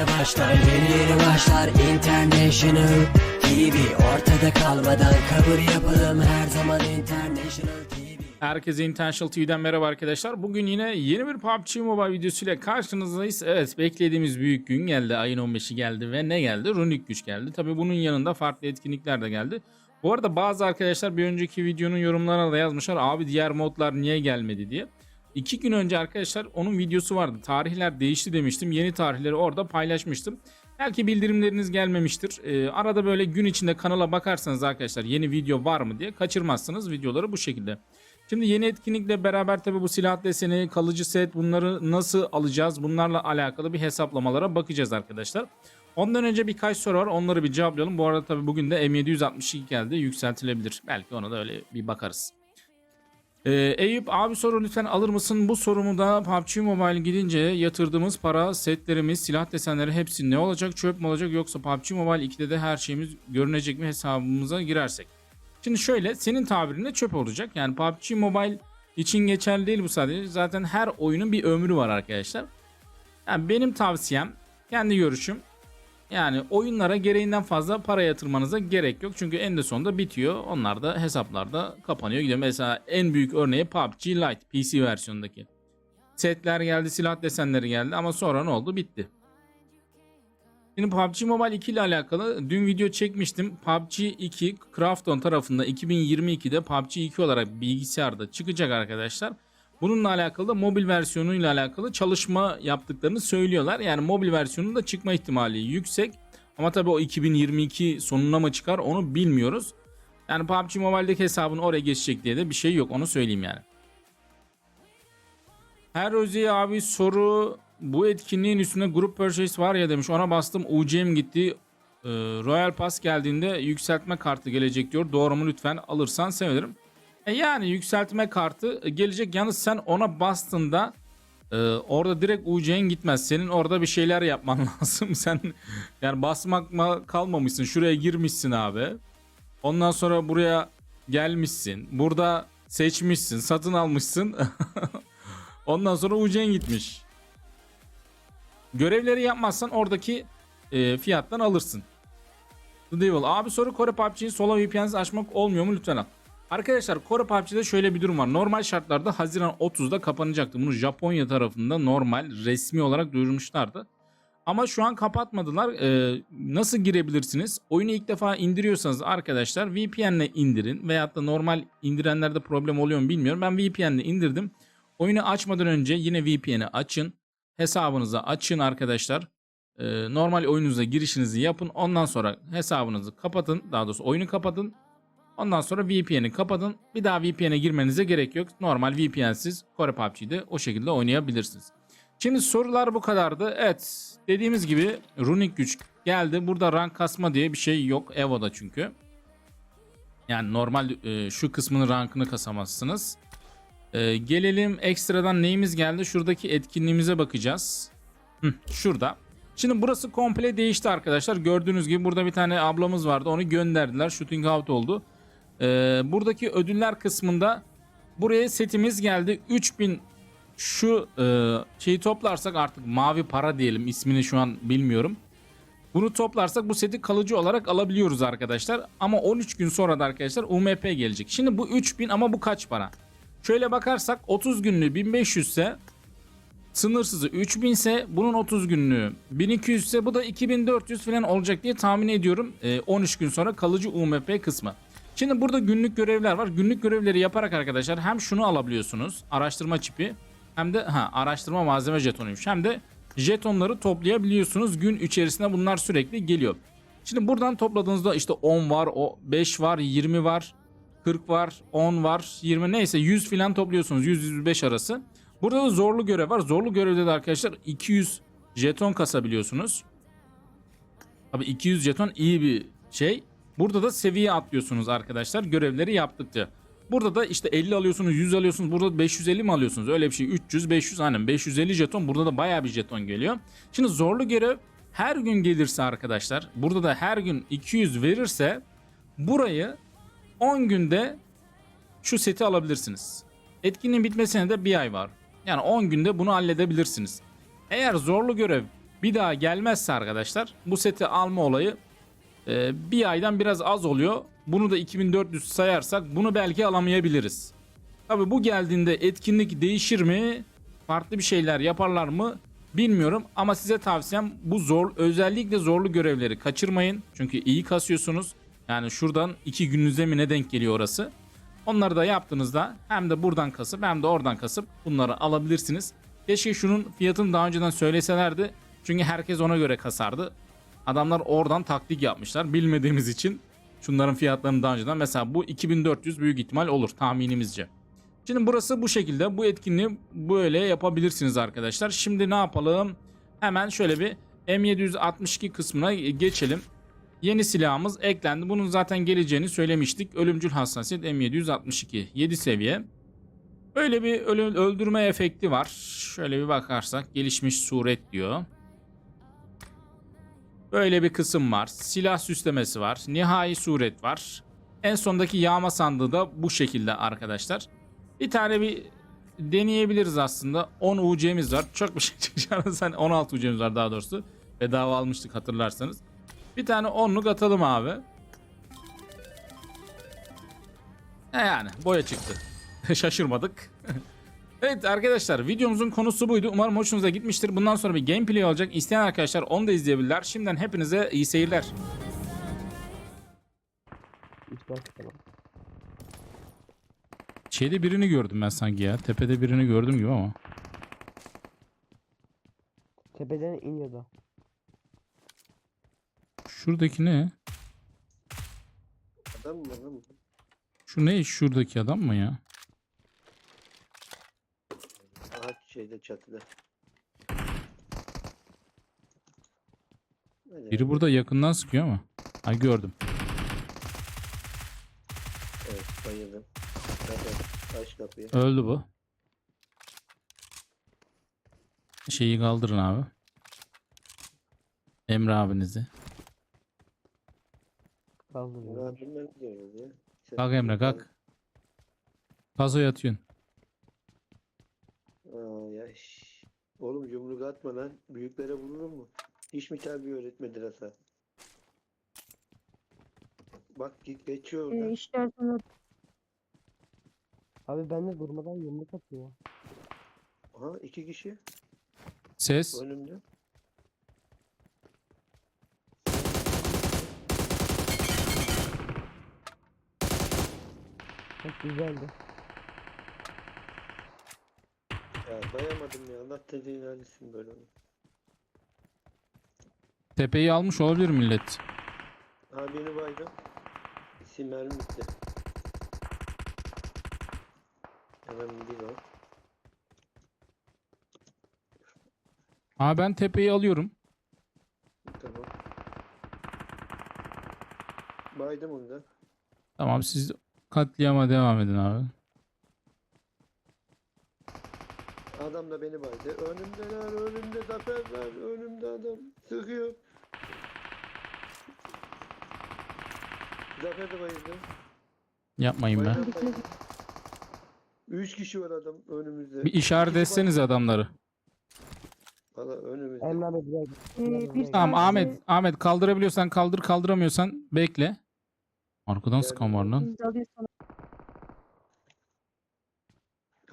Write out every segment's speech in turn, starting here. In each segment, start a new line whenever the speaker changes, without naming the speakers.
yeni başlar Yeni yeni başlar International TV Ortada kalmadan kabul yapalım Her zaman International TV
Herkese International TV'den merhaba arkadaşlar. Bugün yine yeni bir PUBG Mobile videosuyla karşınızdayız. Evet beklediğimiz büyük gün geldi. Ayın 15'i geldi ve ne geldi? Runik güç geldi. Tabi bunun yanında farklı etkinlikler de geldi. Bu arada bazı arkadaşlar bir önceki videonun yorumlarına da yazmışlar. Abi diğer modlar niye gelmedi diye. İki gün önce arkadaşlar onun videosu vardı. Tarihler değişti demiştim. Yeni tarihleri orada paylaşmıştım. Belki bildirimleriniz gelmemiştir. Ee, arada böyle gün içinde kanala bakarsanız arkadaşlar yeni video var mı diye kaçırmazsınız videoları bu şekilde. Şimdi yeni etkinlikle beraber tabi bu silah deseni, kalıcı set bunları nasıl alacağız? Bunlarla alakalı bir hesaplamalara bakacağız arkadaşlar. Ondan önce birkaç soru var onları bir cevaplayalım. Bu arada tabi bugün de M762 geldi yükseltilebilir. Belki ona da öyle bir bakarız. Ee, Eyüp abi soru lütfen alır mısın? Bu sorumu da PUBG Mobile gidince yatırdığımız para, setlerimiz, silah desenleri hepsi ne olacak? Çöp mü olacak yoksa PUBG Mobile 2'de de her şeyimiz görünecek mi hesabımıza girersek? Şimdi şöyle senin tabirinde çöp olacak. Yani PUBG Mobile için geçerli değil bu sadece. Zaten her oyunun bir ömrü var arkadaşlar. Yani benim tavsiyem, kendi görüşüm. Yani oyunlara gereğinden fazla para yatırmanıza gerek yok. Çünkü en de sonunda bitiyor. Onlar da hesaplarda kapanıyor gidiyor. Mesela en büyük örneği PUBG Lite PC versiyonundaki. Setler geldi, silah desenleri geldi ama sonra ne oldu? Bitti. Şimdi PUBG Mobile 2 ile alakalı dün video çekmiştim. PUBG 2 Krafton tarafında 2022'de PUBG 2 olarak bilgisayarda çıkacak arkadaşlar. Bununla alakalı da mobil versiyonuyla alakalı çalışma yaptıklarını söylüyorlar. Yani mobil versiyonun da çıkma ihtimali yüksek. Ama tabii o 2022 sonuna mı çıkar onu bilmiyoruz. Yani PUBG Mobile'deki hesabın oraya geçecek diye de bir şey yok onu söyleyeyim yani. Her Özi'ye abi soru bu etkinliğin üstünde grup purchase var ya demiş ona bastım UCM gitti Ee, Royal Pass geldiğinde yükseltme kartı gelecek diyor doğru mu lütfen alırsan sevinirim. E yani yükseltme kartı gelecek yalnız sen ona bastığında e, orada direkt UC'n gitmez senin orada bir şeyler yapman lazım sen yani basmakma kalmamışsın şuraya girmişsin abi ondan sonra buraya gelmişsin burada seçmişsin satın almışsın ondan sonra UC'n gitmiş. Görevleri yapmazsan oradaki e, fiyattan alırsın. The Devil. Abi soru Kore PUBG'yi solo VPN'siz açmak olmuyor mu lütfen al. Arkadaşlar Kore PUBG'de şöyle bir durum var. Normal şartlarda Haziran 30'da kapanacaktı. Bunu Japonya tarafında normal resmi olarak duyurmuşlardı. Ama şu an kapatmadılar. Ee, nasıl girebilirsiniz? Oyunu ilk defa indiriyorsanız arkadaşlar VPN ile indirin. Veyahut da normal indirenlerde problem oluyor mu bilmiyorum. Ben VPN ile indirdim. Oyunu açmadan önce yine VPN'i açın. Hesabınızı açın arkadaşlar. Ee, normal oyununuza girişinizi yapın. Ondan sonra hesabınızı kapatın. Daha doğrusu oyunu kapatın. Ondan sonra VPN'i kapatın. Bir daha VPN'e girmenize gerek yok. Normal VPN'siz Kore PUBG'de o şekilde oynayabilirsiniz. Şimdi sorular bu kadardı. Evet dediğimiz gibi runik güç geldi. Burada rank kasma diye bir şey yok. Evo'da çünkü. Yani normal e, şu kısmının rankını kasamazsınız. E, gelelim ekstradan neyimiz geldi? Şuradaki etkinliğimize bakacağız. Hı, şurada. Şimdi burası komple değişti arkadaşlar. Gördüğünüz gibi burada bir tane ablamız vardı. Onu gönderdiler. Shooting out oldu. Ee, buradaki ödüller kısmında buraya setimiz geldi. 3000 şu e, şeyi toplarsak artık mavi para diyelim. ismini şu an bilmiyorum. Bunu toplarsak bu seti kalıcı olarak alabiliyoruz arkadaşlar. Ama 13 gün sonra da arkadaşlar UMP gelecek. Şimdi bu 3000 ama bu kaç para? Şöyle bakarsak 30 günlüğü 1500 ise sınırsızı 3000 ise bunun 30 günlüğü 1200 ise bu da 2400 falan olacak diye tahmin ediyorum. Ee, 13 gün sonra kalıcı UMP kısmı. Şimdi burada günlük görevler var. Günlük görevleri yaparak arkadaşlar hem şunu alabiliyorsunuz. Araştırma çipi hem de ha araştırma malzeme jetonuymuş. Hem de jetonları toplayabiliyorsunuz. Gün içerisinde bunlar sürekli geliyor. Şimdi buradan topladığınızda işte 10 var, o 5 var, 20 var, 40 var, 10 var, 20 neyse 100 filan topluyorsunuz. 100-105 arası. Burada da zorlu görev var. Zorlu görevde de arkadaşlar 200 jeton kasabiliyorsunuz. Tabii 200 jeton iyi bir şey. Burada da seviye atlıyorsunuz arkadaşlar görevleri yaptıkça. Burada da işte 50 alıyorsunuz, 100 alıyorsunuz. Burada 550 mi alıyorsunuz? Öyle bir şey. 300, 500 aynen 550 jeton. Burada da bayağı bir jeton geliyor. Şimdi zorlu görev her gün gelirse arkadaşlar, burada da her gün 200 verirse burayı 10 günde şu seti alabilirsiniz. Etkinliğin bitmesine de bir ay var. Yani 10 günde bunu halledebilirsiniz. Eğer zorlu görev bir daha gelmezse arkadaşlar bu seti alma olayı e, bir aydan biraz az oluyor. Bunu da 2400 sayarsak bunu belki alamayabiliriz. Tabi bu geldiğinde etkinlik değişir mi? Farklı bir şeyler yaparlar mı? Bilmiyorum ama size tavsiyem bu zor özellikle zorlu görevleri kaçırmayın. Çünkü iyi kasıyorsunuz. Yani şuradan iki gününüze mi ne denk geliyor orası. Onları da yaptığınızda hem de buradan kasıp hem de oradan kasıp bunları alabilirsiniz. Keşke şunun fiyatını daha önceden söyleselerdi. Çünkü herkes ona göre kasardı. Adamlar oradan taktik yapmışlar bilmediğimiz için. Şunların fiyatlarını daha önceden mesela bu 2400 büyük ihtimal olur tahminimizce. Şimdi burası bu şekilde. Bu etkinliği böyle yapabilirsiniz arkadaşlar. Şimdi ne yapalım? Hemen şöyle bir M762 kısmına geçelim. Yeni silahımız eklendi. Bunun zaten geleceğini söylemiştik. Ölümcül hassasiyet M762 7 seviye. Böyle bir öldürme efekti var. Şöyle bir bakarsak gelişmiş suret diyor. Böyle bir kısım var. Silah süslemesi var. Nihai suret var. En sondaki yağma sandığı da bu şekilde arkadaşlar. Bir tane bir deneyebiliriz aslında. 10 UC'miz var. Çok bir şey çıkacağını sen 16 UC'miz var daha doğrusu. Bedava almıştık hatırlarsanız. Bir tane 10'luk atalım abi. E yani boya çıktı. Şaşırmadık. evet arkadaşlar videomuzun konusu buydu. Umarım hoşunuza gitmiştir. Bundan sonra bir gameplay olacak. İsteyen arkadaşlar onu da izleyebilirler. Şimdiden hepinize iyi seyirler. Şeyde birini gördüm ben sanki ya. Tepede birini gördüm gibi ama.
Tepeden iniyordu.
Şuradaki ne?
Adam mı adam mı?
Şu ne? Şuradaki adam mı ya?
Şeyde çatıda. Hadi
Biri burada yakından sıkıyor ama. Ha gördüm.
Evet bayıldım. Zaten aç kapıyı.
Öldü bu. Şeyi kaldırın abi. Emre abinizi.
Gidiyoruz ya. Sen-
Kalk Emre kalk. Kazoya atıyorsun.
Aa ya. şş. Oğlum yumruk atma lan. Büyüklere vurur mu? Hiç mi terbiye öğretmediler Hasan? Bak git geçiyor
Ee,
oradan.
işlersen
Abi ben de durmadan yumruk atıyor.
Aha iki kişi
Ses.
önümde.
Çok güzeldi.
Ya dayamadım ya. Allah dediğin halisin böyle.
Tepeyi almış olabilir millet.
Ha beni baydı. İsim mermi bitti. Hemen bir o.
Ha ben tepeyi alıyorum.
Tamam. Baydım onu da.
Tamam siz katliama devam edin abi.
Adam da beni baydı. Önümdeler, önümde zafer var, önümde adam. Sıkıyor. Zafer de bayıldı.
Yapmayın be.
Bayıldı. Üç kişi var adam önümüzde.
Bir işaret etseniz adamları.
Valla önümüzde.
Abi biraz.
Ee, bir
Tamam
tanesi-
Ahmet. Ahmet kaldırabiliyorsan kaldır kaldıramıyorsan bekle. Arkadan sıkan var lan.
Biz de alıyoruz sana.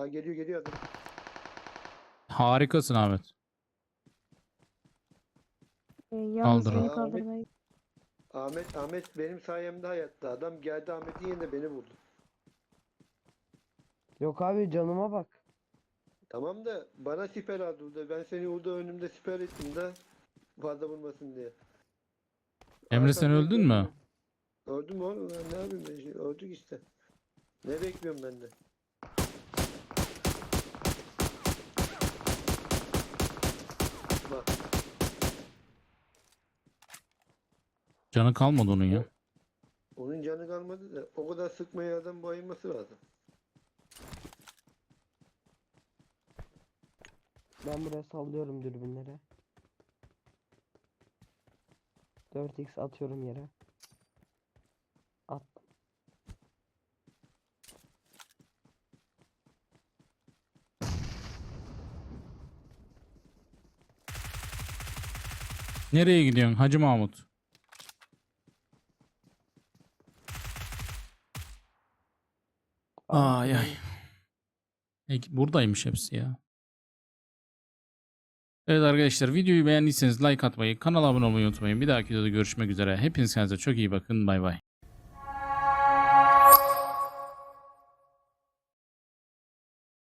Ha geliyor geliyor adam.
Harikasın Ahmet.
Ee, yalnız
Kaldırın.
beni kaldırmayı.
Ahmet Ahmet benim sayemde hayatta. Adam geldi Ahmet'in yerine beni vurdu.
Yok abi canıma bak.
Tamam da bana siper aldı burada. Ben seni orada önümde siper ettim de fazla vurmasın diye.
Emre sen öldün mü?
Öldüm oğlum ben ne yapayım ben şimdi öldük işte. Ne bekliyorum ben de?
Canı kalmadı onun ya.
onun canı kalmadı da o kadar sıkmaya adam bayılması lazım.
Ben buraya sallıyorum dürbünleri. 4x atıyorum yere. At.
Nereye gidiyorsun Hacı Mahmut? Ay ay. Peki, buradaymış hepsi ya. Evet arkadaşlar videoyu beğendiyseniz like atmayı, kanala abone olmayı unutmayın. Bir dahaki videoda görüşmek üzere. Hepiniz kendinize çok iyi bakın. Bay bay.